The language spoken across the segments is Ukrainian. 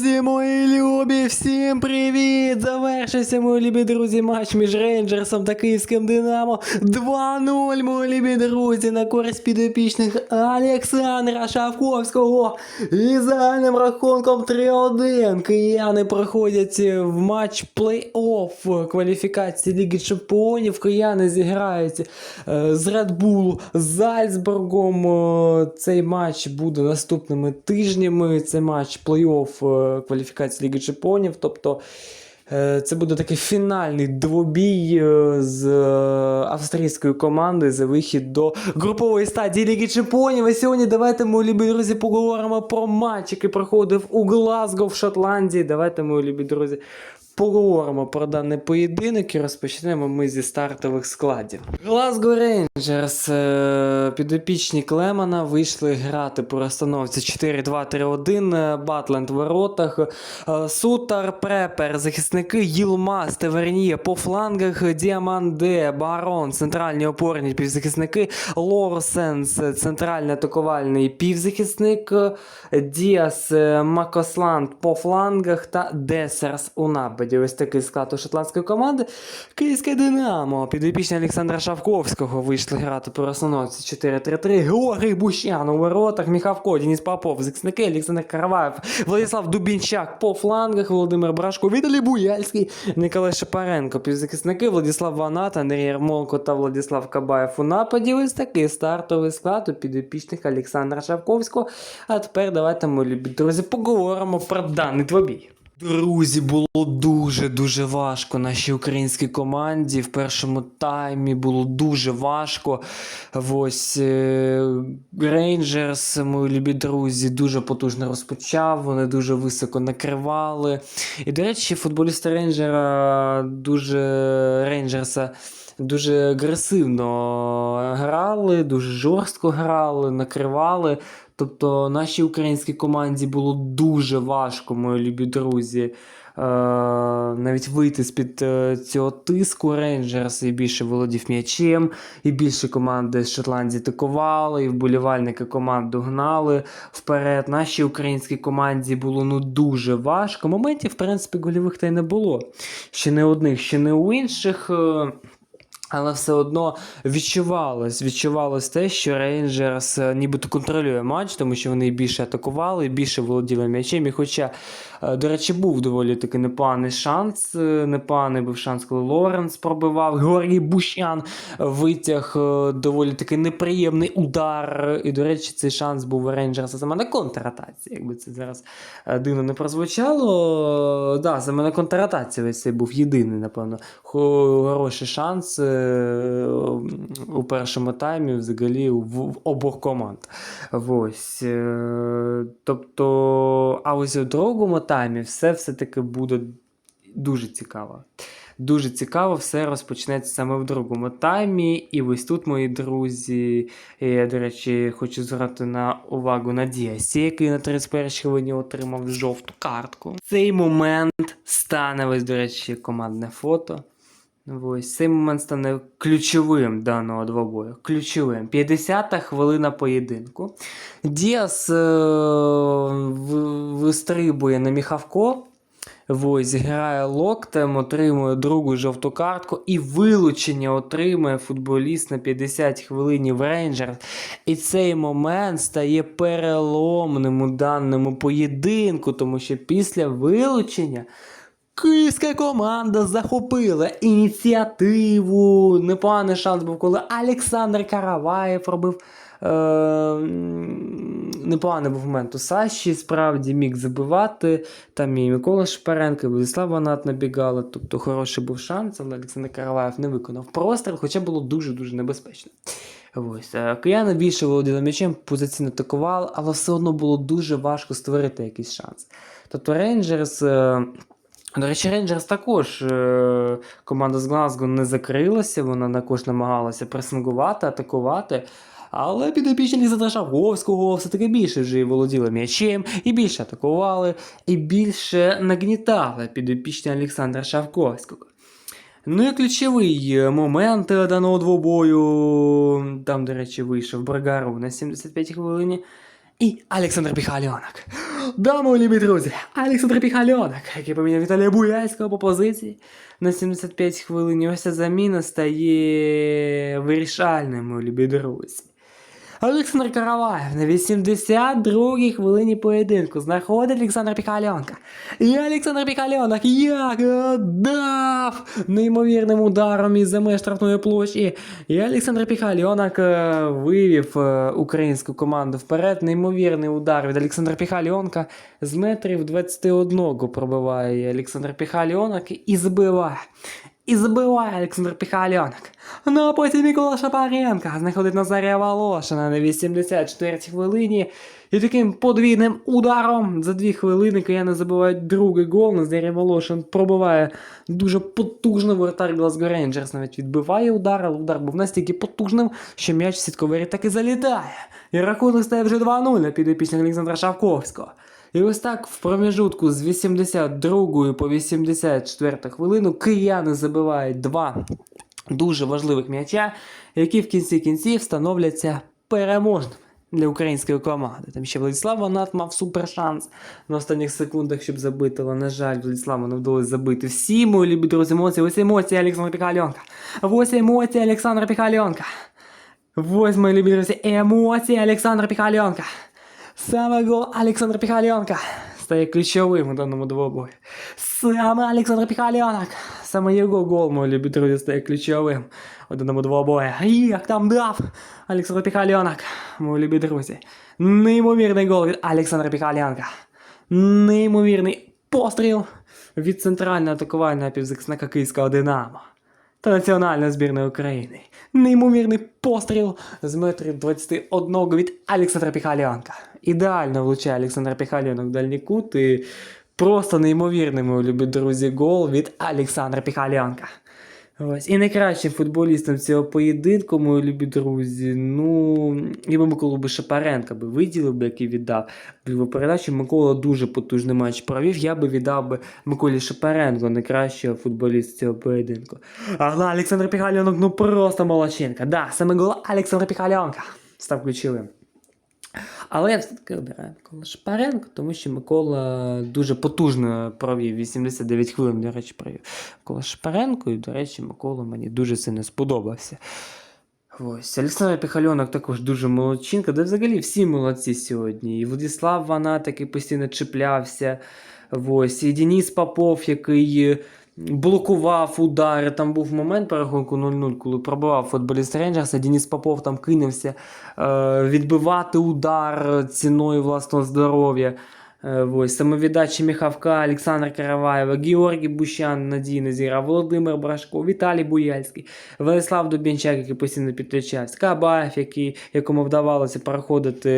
Друзі, мої любі, всім привіт! Завершився, мої любі друзі, матч між Рейнджерсом та Київським Динамо. 2-0, мої любі друзі, на користь підопічних Олександра Шавковського. І загальним рахунком 3-1. Кияни проходять в матч плей-офф кваліфікації Ліги Чемпіонів. Кияни зіграють е, з Red Bull з Зальцбургом. Е, Цей матч буде наступними тижнями. Це матч плей-офф е, кваліфікації Ліги Чемпіонів. Тобто це буде такий фінальний двобій е, з е, австрійською командою за вихід до групової стадії Ліги Чемпіонів. І сьогодні давайте, мої любі друзі, поговоримо про матч, який проходив у Глазго в Шотландії. Давайте, мої любі друзі, поговоримо про даний поєдинок і розпочнемо ми зі стартових складів. Глазго Рейнджерс підопічні Клемана вийшли грати по розстановці 4-2-3-1, е, Батленд в воротах, е, Сутар, Препер, захисники, Їлмас, Теверніє по флангах, Діаманде, Барон, центральні опорні півзахисники, Лорсенс, центральний атакувальний півзахисник, Діас, е, Макосланд по флангах. Та Десерс у нападі. Ось такий склад у шотландської команди. Київське Динамо, підопічні Олександра Шавковського вийшли грати по розстановці 4-3-3. Георгій Бущан у воротах, Міхавко, Деніс Попов, захисники, Олександр Караваєв, Владислав Дубінчак по флангах, Володимир Брашко, Віталій Буяльський, Николай Шапаренко, півзахисники, Владислав Ванат, Андрій Ярмолко та Владислав Кабаєв у нападі. Ось такий стартовий склад у підопічних Олександра Шавковського. А тепер давайте, мої любі друзі, поговоримо про даний двобій. Друзі, було дуже-дуже важко нашій українській команді. В першому таймі було дуже важко. Ось е, Рейнджерс, мої любі друзі, дуже потужно розпочав. Вони дуже високо накривали. І, до речі, футболісти Рейнджера дуже Рейнджерса. Дуже агресивно грали, дуже жорстко грали, накривали. Тобто нашій українській команді було дуже важко, мої любі друзі, е, навіть вийти з-під е, цього тиску Рейнджерс і більше володів м'ячем, і більше команди з Шотландії атакували, і вболівальники команду гнали вперед. Нашій українській команді було ну дуже важко. Моментів, в принципі, гольових та й не було. Ще не одних, ще не у інших. Але все одно відчувалось, відчувалось те, що Рейнджерс е, нібито контролює матч, тому що вони більше атакували, більше володіли м'ячем. І хоча, е, до речі, був доволі таки непоганий шанс. е, Непоганий був шанс, коли Лоренс пробивав. Георгій Бущан витяг доволі таки неприємний удар. І, до речі, цей шанс був у Рейнджерса саме на контратаці. Якби це зараз дивно не прозвучало. Да, саме на контратаці ось цей був єдиний, напевно, хороший шанс у першому таймі взагалі в, в обох команд. Ось. е, Тобто, а ось у другому таймі все все-таки буде дуже цікаво. Дуже цікаво, все розпочнеться саме в другому таймі. І ось тут, мої друзі, я, до речі, хочу звернути на увагу на Діасі, який на 31 хвилині отримав жовту картку. В Цей момент стане, ось, до речі, командне фото. Ось цей момент стане ключовим даного двобою. Ключовим. 50-та хвилина поєдинку. Діас е- вистрибує на Міхавко. Ось, грає локтем, отримує другу жовту картку і вилучення отримує футболіст на 50 хвилині в Рейнджерс. І цей момент стає переломним у даному поєдинку, тому що після вилучення київська команда захопила ініціативу. Непоганий шанс був, коли Олександр Караваєв робив. Е, непоганий був момент у Саші, справді міг забивати. Там і Микола Шпаренко, і Владислав Ванат набігали. Тобто хороший був шанс, але Олександр Караваєв не виконав простріл, хоча було дуже-дуже небезпечно. Ось. е, Кияни більше володіли м'ячем, позиційно атакували, але все одно було дуже важко створити якийсь шанс. Тобто Рейнджерс. е, До речі, Рейнджерс також е, команда з Глазго не закрилася, вона також намагалася пресингувати, атакувати. Але підопічні Олександра Шавковського все-таки більше вже і володіли м'ячем, і більше атакували, і більше нагнітали підопічні Олександра Шавковського. Ну і ключовий е, момент даного двобою. Там, до речі, вийшов Брагару на 75 хвилині. І Олександр Піхальонок. Да, мої любі друзі, Олександр Піхальонок, який поміняв Віталія Буяльського по позиції на 75 хвилин. Ось ця заміна стає вирішальною, мої любі друзі. Олександр Караваєв на 82-й хвилині поєдинку знаходить Олександра Піхальонка. І Олександр Піхальонок як дав неймовірним ударом із за штрафної площі. І Олександр Піхальонок е, вивів е, українську команду вперед. Неймовірний удар від Олександра Піхальонка з метрів 21 пробиває Олександр Піхальонок і збиває. І забиває Олександр Піхальонок. Ну а потім Микола Шапаренко знаходить Назарія Волошина на 84-й хвилині. І таким подвійним ударом за дві хвилини кияни забивають другий гол. Назарій Волошин пробиває дуже потужно воротар Glasgow Rangers навіть відбиває удар, але удар був настільки потужним, що м'яч в сітковері таки залітає. І рахунок стає вже 2-0 на підопічних Олександра Шавковського. І ось так в проміжутку з 82 по 84 хвилину кияни забивають два дуже важливих м'яча, які в кінці кінців становляться переможними для української команди. Там ще Владислав Ванат мав супер шанс на останніх секундах, щоб забити, але, на жаль, Владиславу не вдалося забити. Всі мої любі друзі емоції, ось емоції Олександра Піхальонка. Ось емоції Олександра Піхальонка. Ось мої любі друзі, емоції Олександра Піхальонка. Саме гол Олександра Піхальонка стає ключовим у даному двобої. Саме Олександр Піхальонок. Саме його гол, мої любі друзі, стає ключовим у даному двобої. Як там дав Олександр Піхальонок, мої любі друзі. Неймовірний гол від Олександра Піхальонка. Неймовірний постріл від центрального атакувального півзахисника Київського Динамо та національна збірна України. Неймовірний постріл з метрів 21 від Олександра Піхалянка. Ідеально влучає Олександр Піхаліонок в дальній кут і просто неймовірний, мої любі друзі, гол від Олександра Піхалянка. Ось. І найкращим футболістом цього поєдинку, мої любі друзі, ну, я би Миколу би Шапаренка би виділив би, який віддав в передачі. Микола дуже потужний матч провів. Я би віддав би Миколі Шапаренко, найкращого футболіста цього поєдинку. Але Олександр Піхальонок, ну просто молодчинка. Да, саме гол Олександра Піхальонка став ключовим. Але я все-таки обираю Микола Шапаренко, тому що Микола дуже потужно провів 89 хвилин, до речі, провів Микола Шапаренко, і, до речі, Микола мені дуже сильно сподобався. Ось, Олександр Піхальонок також дуже молодчинка, да взагалі всі молодці сьогодні. І Владислав Ванат, який постійно чіплявся. Ось, і Денис Попов, який блокував удари. Там був момент по рахунку 0-0, коли пробивав футболіст Рейнджерса. Дініс Попов там кинувся е, відбивати удар ціною власного здоров'я. Е, Ось, самовіддачі Міхавка, Олександр Караваєва, Георгій Бущан надійно зіграв, Володимир Брашко, Віталій Буяльський, Владислав Дубінчак, який постійно підключався, Кабаєв, який, якому вдавалося проходити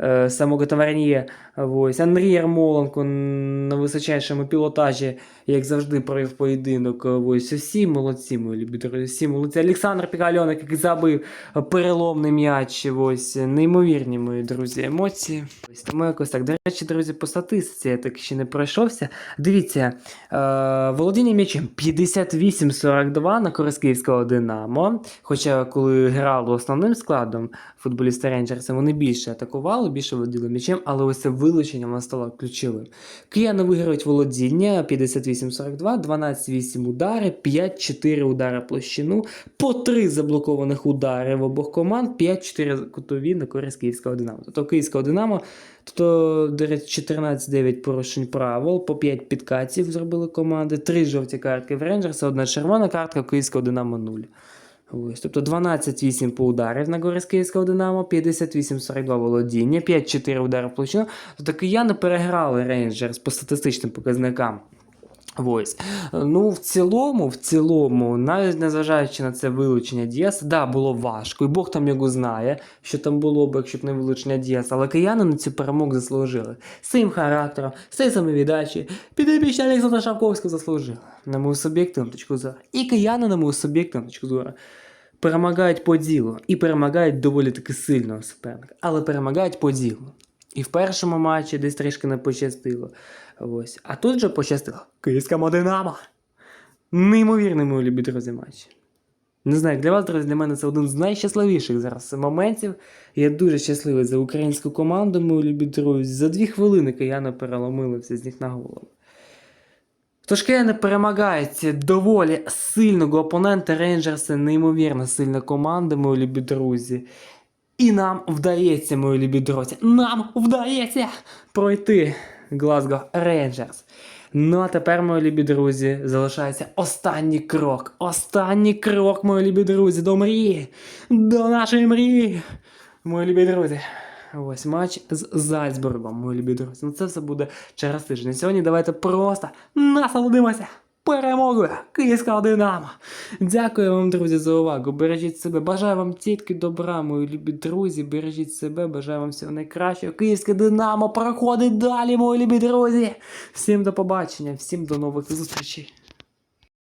е, самого Таварніє, Ось, Андрій Ярмоленко на височайшому пілотажі, як завжди, провів поєдинок. Ось, всі молодці, мої любі друзі, всі молодці. Олександр Пікальонок, який забив переломний м'яч. Ось, неймовірні мої друзі, емоції. Ось, тому якось так. Речі, друзі, по статистиці я так ще не пройшовся. Дивіться, е, володіння м'ячем 58-42 на користь київського Динамо. Хоча, коли грали основним складом футболісти Рейнджерса, вони більше атакували, більше володіли м'ячем, але ось це вилучення воно стало ключовим. Кияни виграють володіння 58-42, 12-8 удари, 5-4 удари площину, по 3 заблокованих удари в обох команд, 5-4 кутові на користь київського Динамо. Тобто київського Динамо, тобто, до речі, 14-9 порушень правил, по 5 підкатів зробили команди, 3 жовті картки в Рейнджерса, одна червона картка, київського Динамо 0. Ось, тобто 12-8 по ударів на користь київського Динамо, 58-42 володіння, 5-4 удари в площину. Тобто кияни переграли Рейнджерс по статистичним показникам. Ось. Ну, в цілому, в цілому, навіть незважаючи на це вилучення Діаса, да, було важко, і Бог там його знає, що там було б, якщо б не вилучення Діаса, але кияни на цю перемогу заслужили. Своїм характером, своєю самовіддачі, підопічні Олександра Шавковського заслужили, на мою суб'єктивну точку зору. І кияни, на мою суб'єктивну точку зору, перемагають по ділу. І перемагають доволі таки сильного суперника, але перемагають по ділу. І в першому матчі десь трішки не пощастило. Ось. А тут же пощастило. Київська Динамо. Неймовірний мої любі друзі матч. Не знаю, для вас, друзі, для мене це один з найщасливіших зараз моментів. Я дуже щасливий за українську команду, мої любі друзі. За дві хвилини кияни переломили все з них на голову. Тож кияни перемагають доволі сильного опонента Рейнджерси, неймовірно сильна команда, мої любі друзі. І нам вдається, мої любі друзі, нам вдається пройти Glasgow Rangers. Ну а тепер, мої любі друзі, залишається останній крок. Останній крок, мої любі друзі, до мрії. До нашої мрії. Мої любі друзі. Ось матч з Зальцбургом, мої любі друзі. Ну це все буде через тиждень. Сьогодні давайте просто насолодимося перемогою Київського Динамо. Дякую вам, друзі, за увагу. Бережіть себе. Бажаю вам тільки добра, мої любі друзі. Бережіть себе, бажаю вам всього найкращого. Київське Динамо проходить далі, мої любі друзі. Всім до побачення, всім до нових зустрічей.